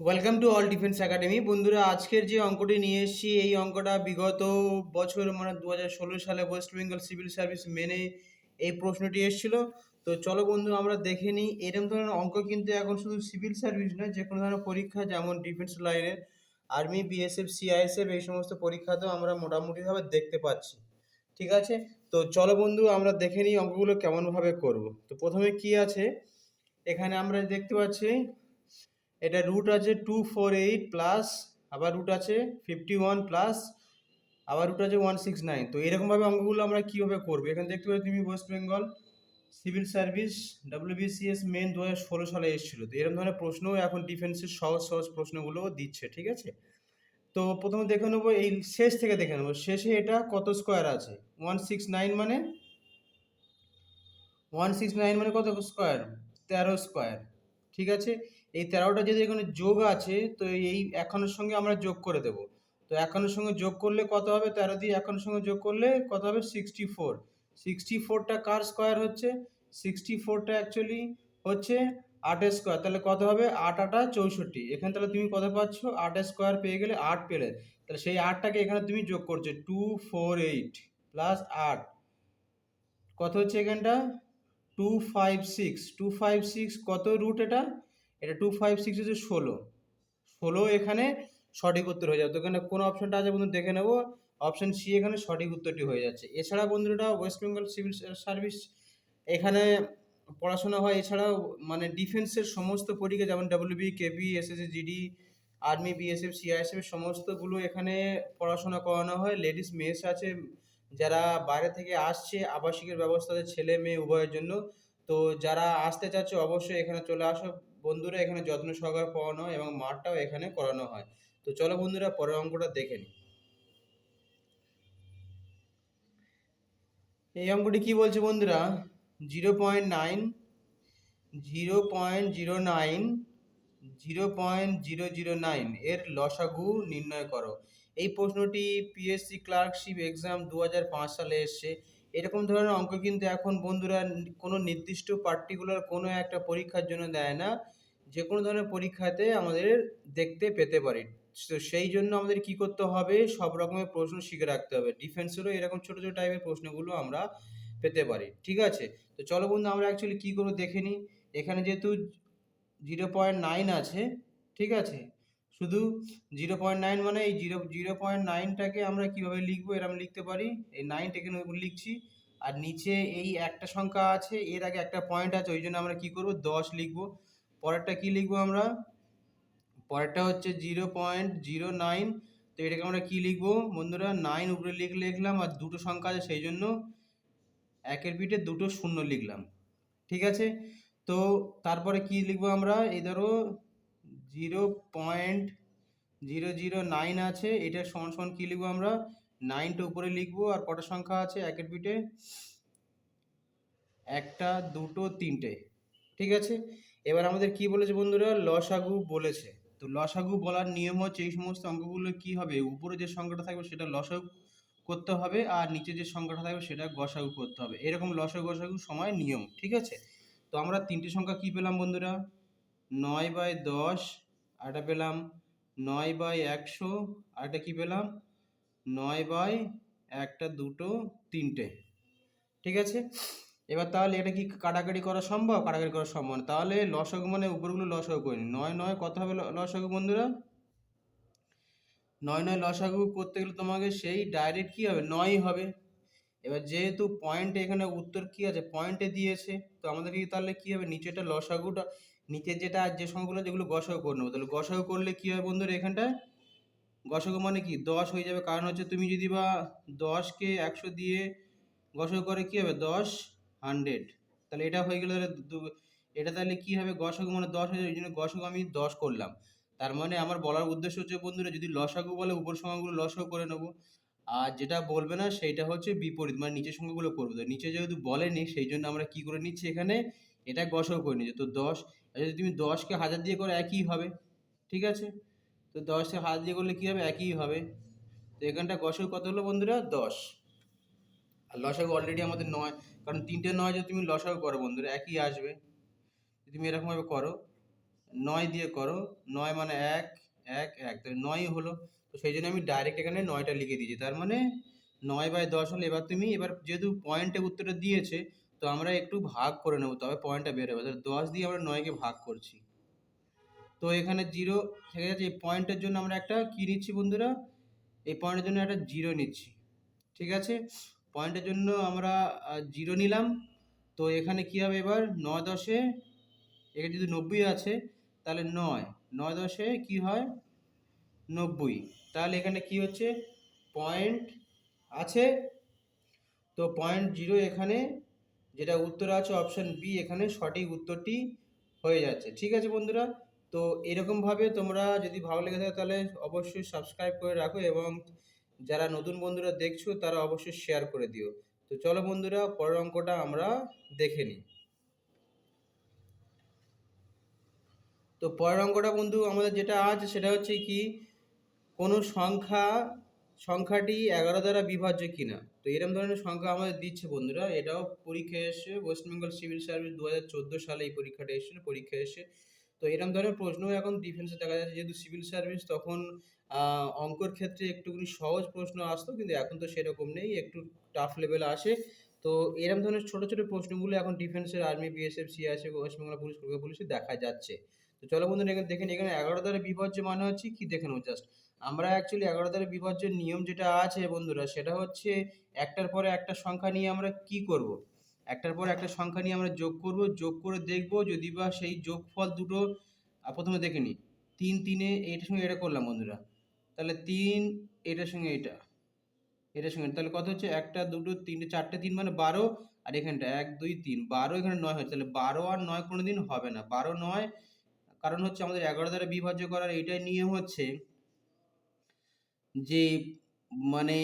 Welcome to all defence academy বন্ধুরা, আজকের যে অঙ্কটি নিয়ে এসেছি, এই অঙ্কটা বিগত বছর মানে দু হাজার ষোলো সালে ওয়েস্ট বেঙ্গল সিভিল সার্ভিস মেনে এই প্রশ্নটি এসেছিল। তো চলো বন্ধু, আমরা দেখে নিই। এরকম ধরনের অঙ্ক কিন্তু এখন শুধু সিভিল সার্ভিস নয়, যে কোনো ধরনের পরীক্ষা, যেমন ডিফেন্স লাইনের আর্মি বিএসএফ সিআইএসএফ এই সমস্ত পরীক্ষাতেও আমরা মোটামুটিভাবে দেখতে পাচ্ছি। ঠিক আছে? তো চলো বন্ধু, আমরা দেখে নিই অঙ্কগুলো কেমনভাবে করব। তো প্রথমে কি আছে? এখানে আমরা দেখতে পাচ্ছি এটা রুট আছে টু ফোর এইট প্লাস আবার রুট আছে ফিফটি ওয়ান প্লাস আবার রুট আছে ওয়ান সিক্স নাইন তো এরকমভাবে অঙ্কগুলো আমরা কীভাবে করব? এখানে দেখতে পাচ্ছি তুমি West Bengal civil service WBCS main দু হাজার ষোলো সালে এসেছিল। তো এরকম ধরনের প্রশ্নও এখন ডিফেন্সের সহজ সহজ প্রশ্নগুলোও দিচ্ছে, ঠিক আছে? তো প্রথমে দেখে নেব, এই শেষ থেকে দেখে নেব। শেষে এটা কত স্কোয়ার আছে? ওয়ান সিক্স নাইন মানে? ওয়ান সিক্স নাইন মানে কত স্কোয়ার তেরো স্কোয়ার ঠিক আছে? এই তেরোটা যদি এখানে যোগ আছে, তো এই একান্নের সঙ্গে আমরা যোগ করে দেব। তো একান্নের সঙ্গে যোগ করলে কত হবে? তেরো দিয়ে একান্নের সঙ্গে যোগ করলে কত হবে? সিক্সটি ফোর সিক্সটি ফোরটা কার স্কোয়ার হচ্ছে? সিক্সটি ফোরটা অ্যাকচুয়ালি হচ্ছে আটের স্কোয়ার তাহলে কত হবে? আট, আটা চৌষট্টি। এখানে তাহলে তুমি কত পাচ্ছ? আটের স্কোয়ার পেয়ে গেলে আট পেলে। তাহলে সেই আটটাকে এখানে তুমি যোগ করছ। টু ফোর এইট প্লাস আট। কত হচ্ছে এখানটা? Two five six two five six কত রুট এটা? এটা টু ফাইভ সিক্স হচ্ছে ষোলো। ষোলো এখানে সঠিক উত্তর হয়ে যাবে। তো এখানে কোন অপশনটা আছে বন্ধু? দেখে নেব। অপশন সি এখানে সঠিক উত্তরটি হয়ে যাচ্ছে। এছাড়া বন্ধুরা ওয়েস্ট বেঙ্গল সিভিল সার্ভিস এখানে পড়াশোনা হয়। এছাড়াও মানে ডিফেন্সের সমস্ত পরীক্ষা, যেমন WB KB SSC GD army BSF CISF সমস্তগুলো এখানে পড়াশোনা করানো হয়। লেডিস মেস আছে। যারা বাইরে থেকে আসছে, আবাসিকের ব্যবস্থা আছে, ছেলে, মেয়ে, উভয়ের জন্য। তো যারা আসতে চাচ্ছে, অবশ্যই এখানে চলে আসো। বন্ধুরা এখানে যত্ন সহকারে পড়ানো এবং মাঠটাও এখানে করানো হয়। তো চলো বন্ধুরা পরের অঙ্কটা দেখে নিই এই অঙ্কটি কি বলছে বন্ধুরা? Zero point nine, zero point zero nine, zero point zero zero nine এর লসাগু নির্ণয় করো। এই প্রশ্নটি পিএসসি ক্লার্কশিপ এক্সাম দু হাজার পাঁচ সালে এসছে। এরকম ধরনের অঙ্ক কিন্তু এখন বন্ধুরা কোনো নির্দিষ্ট পার্টিকুলার কোনো একটা পরীক্ষার জন্য দেয় না। যে কোনো ধরনের পরীক্ষাতে আমাদের দেখতে পেতে পারি। তো সেই জন্য আমাদের কি করতে হবে? সব রকমের প্রশ্ন শিখে রাখতে হবে। ডিফেন্সেরও এরকম ছোটো ছোটো টাইপের প্রশ্নগুলো আমরা পেতে পারি। ঠিক আছে? তো চলো বন্ধু, আমরা অ্যাকচুয়ালি কী করব দেখে নিই। এখানে যেহেতু জিরো পয়েন্ট নাইন আছে, ঠিক আছে? শুধু জিরো পয়েন্ট নাইন মানে এই জিরো জিরো পয়েন্ট নাইনটাকে আমরা কীভাবে লিখব এরকম লিখতে পারি। এই নাইনটা এখানে লিখছি। আর নিচে এই একটা সংখ্যা আছে, এর আগে একটা পয়েন্ট আছে, ওই জন্য আমরা কী করব? দশ লিখব। পরেরটা কী লিখব আমরা? পরেরটা হচ্ছে জিরো পয়েন্ট জিরো নাইন। তো এটাকে আমরা কী লিখব? বন্ধুরা, নাইন উপরে লিখ লিখলাম আর দুটো সংখ্যা আছে সেই জন্য একের পিঠে দুটো শূন্য লিখলাম। ঠিক আছে? তো তারপরে কি লিখব আমরা? এই ধরো zero point zero zero nine আছে, এটা সমান সমান কী লিখব আমরা? নাইনটা উপরে লিখব আর কটা সংখ্যা আছে একের পিঠে? একটা, দুটো, তিনটে। ঠিক আছে? এবার আমাদের কি বলেছে বন্ধুরা? লসাগু বলেছে। তো লসাগু বলার নিয়ম হচ্ছে এই সমস্ত অঙ্কগুলো কি হবে? উপরে যে সংখ্যাটা থাকবে সেটা লসাগু করতে হবে আর নিচে যে সংখ্যাটা থাকবে সেটা গসাগু করতে হবে। এরকম লসাগু গসাগু সময় নিয়ম, ঠিক আছে? তো আমরা তিনটে সংখ্যা কি পেলাম বন্ধুরা? নয় বাই দশ আরটা পেলাম নয় বাই একশো আরটা কি পেলাম? নয় বাই একটা দুটো তিনটে, ঠিক আছে? এবার তাহলে এটা কি কাটাকাটি করা সম্ভব? কাটাকাটি করা সম্ভব না। তাহলে লসাগু মানে উপরগুলো লসাগু করি নয় নয় কত হবে ল- লসাগু বন্ধুরা? নয় নয় লসাগু করতে গেলে তোমাকে সেই ডাইরেক্ট কি হবে? নয়ই হবে। এবার যেহেতু পয়েন্টে এখানে উত্তর কি আছে? পয়েন্টে দিয়েছে। তো আমাদের কি তাহলে কি হবে? নিচেটা লসাগুটা নিচে যেটা যে সংখ্যাগুলো যেগুলো গসাগু করে নেব। তাহলে গসাগু করলে কি হবে বন্ধুরা এখানটায়? গসাগু মানে কি? দশ হয়ে যাবে। কারণ হচ্ছে তুমি যদি বা দশকে একশো দিয়ে গসাগু করে কি হবে? দশ হান্ড্রেড। তাহলে এটা হয়ে গেলে তাহলে এটা তাহলে কি হবে? গসাগু মানে দশ হয়ে ওই জন্য গসাগু আমি দশ করলাম। তার মানে আমার বলার উদ্দেশ্য হচ্ছে, বন্ধুরা, যদি লসাগু বলে, উপর সংখ্যাগুলো লসাগু করে নেব। আর যেটা বলবে না, সেইটা হচ্ছে বিপরীত মানে নিচের সংখ্যাগুলো করবে। তো নিচে যেহেতু বলেনি, সেই জন্য আমরা কি করে নিচ্ছি এখানে? এটা গসাগু করে নিচ্ছি। তো দশ যদি তুমি দশকে হাজার দিয়ে করো, একই হবে। ঠিক আছে? তো দশকে হাজার দিয়ে করলে কী হবে? একই হবে। তো এখানটা গসাগু কত হলো বন্ধুরা? দশ। লসাগু অলরেডি আমাদের নয়। কারণ তিনটে নয় যদি তুমি লসাগু করো বন্ধুরা, একই আসবে। তুমি এরকমভাবে করো, নয় দিয়ে করো, নয় মানে এক এক এক। তাহলে নয়ই হলো। তো সেই জন্য আমি ডাইরেক্ট এখানে নয়টা লিখে দিয়েছি। তার মানে নয় বাই দশ হলো এবার তুমি, এবার যেহেতু পয়েন্টে উত্তরটা দিয়েছে, তো আমরা একটু ভাগ করে নেব, তবে পয়েন্টটা বের হবে তাহলে দশ দিয়ে আমরা নয়কে ভাগ করছি। তো এখানে জিরো থেকে যাচ্ছে, এই পয়েন্টের জন্য আমরা একটা কী নিচ্ছি বন্ধুরা? এই পয়েন্টের জন্য একটা জিরো নিচ্ছি। ঠিক আছে? পয়েন্টের জন্য আমরা জিরো নিলাম। তো এখানে কী হবে এবার? নয় দশে, এখানে যদি নব্বই আছে, তাহলে নয়। নয় দশে কি হয়? নব্বই। তাহলে এখানে কি হচ্ছে? পয়েন্ট আছে। তো পয়েন্ট জিরো এখানে যেটা উত্তর আছে অপশান বি এখানে সঠিক উত্তরটি হয়ে যাচ্ছে। ঠিক আছে বন্ধুরা? তো এরকমভাবে তোমরা যদি ভালো লেগে থাকে, তাহলে অবশ্যই সাবস্ক্রাইব করে রাখো এবং যারা নতুন বন্ধুরা দেখছ, তারা অবশ্যই শেয়ার করে দিও। তো চলো বন্ধুরা, পরের অঙ্কটা আমরা দেখে নিই। তো পরের অঙ্কটা বন্ধু, আমাদের যেটা আছে, সেটা হচ্ছে কি, কোনো সংখ্যা, সংখ্যাটি এগারো দ্বারা বিভাজ্য কিনা? তো এরকম ধরনের সংখ্যা আমাদের দিচ্ছে বন্ধুরা। এটাও পরীক্ষায় এসে ওয়েস্ট বেঙ্গল সিভিল সার্ভিস দু হাজার চোদ্দ সালে এই পরীক্ষাটা এসেছিল পরীক্ষায় এসে। তো এরকম ধরনের প্রশ্ন এখন ডিফেন্সে দেখা যাচ্ছে। যেহেতু সিভিল সার্ভিস তখন অঙ্কর ক্ষেত্রে একটুখানি সহজ প্রশ্ন আসতো, কিন্তু এখন তো সেরকম নেই, একটু টাফ লেভেল আসে। তো এরকম ধরনের ছোটো ছোটো প্রশ্নগুলো এখন ডিফেন্সের army BSF West Bengal police Kolkata পুলিশে দেখা যাচ্ছে। তো চলো বন্ধুরা, এখানে দেখেন এখানে এগারো দ্বারা বিভাজ্য মানে হচ্ছে কি? দেখে নেব জাস্ট আমরা অ্যাকচুয়ালি এগারো দ্বারা বিভাজ্যের নিয়ম যেটা আছে বন্ধুরা, সেটা হচ্ছে একটার পরে একটা সংখ্যা নিয়ে আমরা কি করব। একটার পর একটা সংখ্যা নিয়ে আমরা যোগ করব, যোগ করে দেখব যদি বা সেই যোগফল দুটো প্রথমে দেখে নিই। তিন, তিনে, এইটার সঙ্গে এটা করলাম বন্ধুরা। তাহলে তিন, এটার সঙ্গে এটা, এটার সঙ্গে তাহলে কত হচ্ছে? একটা, দুটো, তিনটে, চারটে, তিন মানে বারো, আর এখানটা এক, দুই, তিন। বারো এখানে নয় হচ্ছে। তাহলে বারো আর নয় কোনো দিন হবে না। বারো, নয়, কারণ হচ্ছে আমাদের এগারো দ্বারা বিভাজ্য করার এইটাই নিয়ম হচ্ছে যে মানে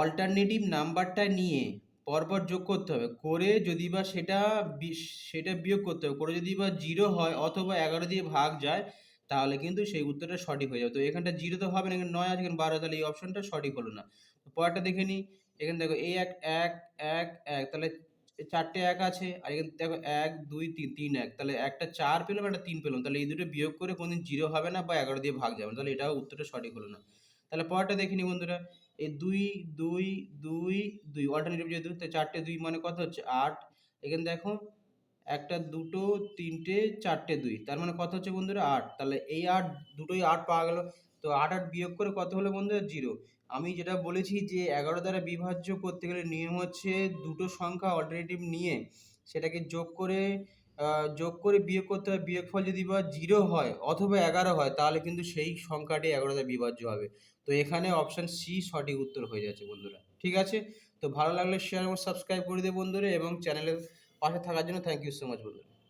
অল্টারনেটিভ নাম্বারটা নিয়ে পরপর যোগ করতে হবে। করে যদি বা সেটা সেটা বিয়োগ করতে হবে। করে যদি বা জিরো হয় অথবা এগারো দিয়ে ভাগ যায় তাহলে কিন্তু সেই উত্তরটা সঠিক হয়ে যাবে। তো এখানটা জিরো তো হবে না, এখানে নয় আছে বারো, তাহলে এই অপশনটা সঠিক হলো না। পরেরটা দেখে নিই। এখানে দেখো এই এক এক এক এক, তাহলে চারটে এক আছে, আর এখানে দেখো এক, দুই, তিন তিন, এক, তাহলে একটা চার পেলাম, একটা তিন পেলাম, তাহলে এই দুটো বিয়োগ করে কোনদিন জিরো হবে না বা এগারো দিয়ে ভাগ যাবে না, তাহলে এটাও উত্তরটা সঠিক হলো না। তাহলে পরেরটা দেখে নিই বন্ধুরা। এই দুই দুই দুই দুই অল্টারনেটিভ যেহেতু চারটে দুই মানে কত হচ্ছে? আট। এখানে দেখো একটা দুটো, তিনটে, চারটে দুই। তার মানে কত হচ্ছে বন্ধুরা? আট। তাহলে এই আট, দুটোই আট পাওয়া গেল। তো আট আট বিয়োগ করে কত হলো বন্ধুরা? জিরো। আমি যেটা বলেছি যে এগারো দ্বারা বিভাজ্য করতে গেলে নিয়ম হচ্ছে দুটো সংখ্যা অল্টারনেটিভ নিয়ে সেটাকে যোগ করে যোগ করে বিয়োগ করতে হবে বিয়োগফল যদি বা জিরো হয় অথবা এগারো হয়, তাহলে কিন্তু সেই সংখ্যাটি এগারো দ্বারা বিভাজ্য হবে। তো এখানে অপশান সি সঠিক উত্তর হয়ে যাচ্ছে বন্ধুরা। ঠিক আছে? তো ভালো লাগলে শেয়ার এবং সাবস্ক্রাইব করে দেবে বন্ধুরা এবং চ্যানেলের পাশে থাকার জন্য থ্যাংক ইউ সো মাচ বন্ধুরা